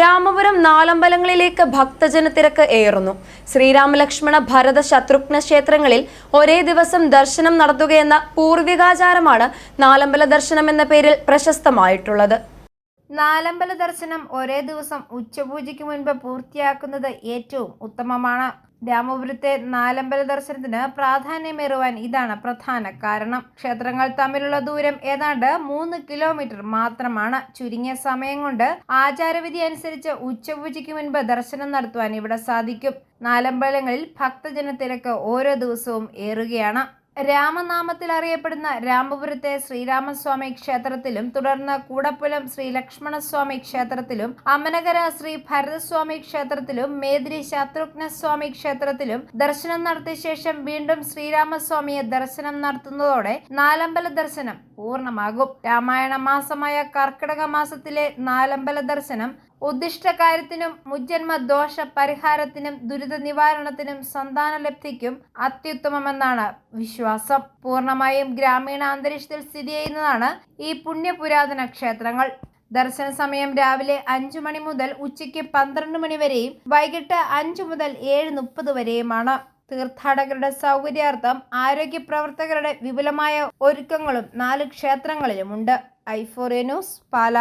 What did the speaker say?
രാമപുരം നാലമ്പലങ്ങളിലേക്ക് ഭക്തജനത്തിരക്ക് ഏറുന്നു. ശ്രീരാമലക്ഷ്മണ ഭരത ശത്രുഘ്ന ക്ഷേത്രങ്ങളിൽ ഒരേ ദിവസം ദർശനം നടത്തുകയെന്ന പൂർവികാചാരമാണ് നാലമ്പല ദർശനം എന്ന പേരിൽ പ്രശസ്തമായിട്ടുള്ളത്. നാലമ്പല ദർശനം ഒരേ ദിവസം ഉച്ചപൂജയ്ക്ക് മുൻപ് പൂർത്തിയാക്കുന്നത് ഏറ്റവും ഉത്തമമാണ്. രാമപുരത്തെ നാലമ്പല ദർശനത്തിന് പ്രാധാന്യമേറുവാൻ ഇതാണ് പ്രധാന കാരണം. ക്ഷേത്രങ്ങൾ തമ്മിലുള്ള ദൂരം ഏതാണ്ട് മൂന്ന് കിലോമീറ്റർ മാത്രമാണ്. ചുരുങ്ങിയ സമയം കൊണ്ട് ആചാരവിധി അനുസരിച്ച് ഉച്ചപൂജയ്ക്ക് മുൻപ് ദർശനം നടത്തുവാൻ ഇവിടെ സാധിക്കും. നാലമ്പലങ്ങളിൽ ഭക്തജന തിരക്ക് ഓരോ ദിവസവും ഏറുകയാണ്. രാമനാമത്തിൽ അറിയപ്പെടുന്ന രാമപുരത്തെ ശ്രീരാമസ്വാമി ക്ഷേത്രത്തിലും തുടർന്ന് കൂടപ്പുലം ശ്രീ ലക്ഷ്മണസ്വാമി ക്ഷേത്രത്തിലും അമനകര ശ്രീ ഭരതസ്വാമി ക്ഷേത്രത്തിലും മേദിരി ശത്രുഘ്നസ്വാമി ക്ഷേത്രത്തിലും ദർശനം നടത്തിയ ശേഷം വീണ്ടും ശ്രീരാമസ്വാമിയെ ദർശനം നടത്തുന്നതോടെ നാലമ്പല ദർശനം പൂർണമാകും. രാമായണ മാസമായ കർക്കിടക മാസത്തിലെ നാലമ്പല ദർശനം ഉദ്ദിഷ്ടകാര്യത്തിനും മുജ്ജന്മ ദോഷ പരിഹാരത്തിനും ദുരിത നിവാരണത്തിനും സന്താനലബ്ധിക്കും അത്യുത്തമമെന്നാണ് വിശ്വാസം. പൂർണമായും ഗ്രാമീണ അന്തരീക്ഷത്തിൽ സ്ഥിതി ചെയ്യുന്നതാണ് ഈ പുണ്യപുരാതന ക്ഷേത്രങ്ങൾ. ദർശന സമയം രാവിലെ അഞ്ചു മണി മുതൽ ഉച്ചയ്ക്ക് പന്ത്രണ്ട് മണി വരെയും വൈകിട്ട് അഞ്ചു മുതൽ ഏഴ് മുപ്പത് വരെയുമാണ്. തീർത്ഥാടകരുടെ സൗകര്യാർത്ഥം ആരോഗ്യ പ്രവർത്തകരുടെ വിപുലമായ ഒരുക്കങ്ങളും നാല് ക്ഷേത്രങ്ങളിലുമുണ്ട്. ഐഫോറിയ ന്യൂസ് പാല.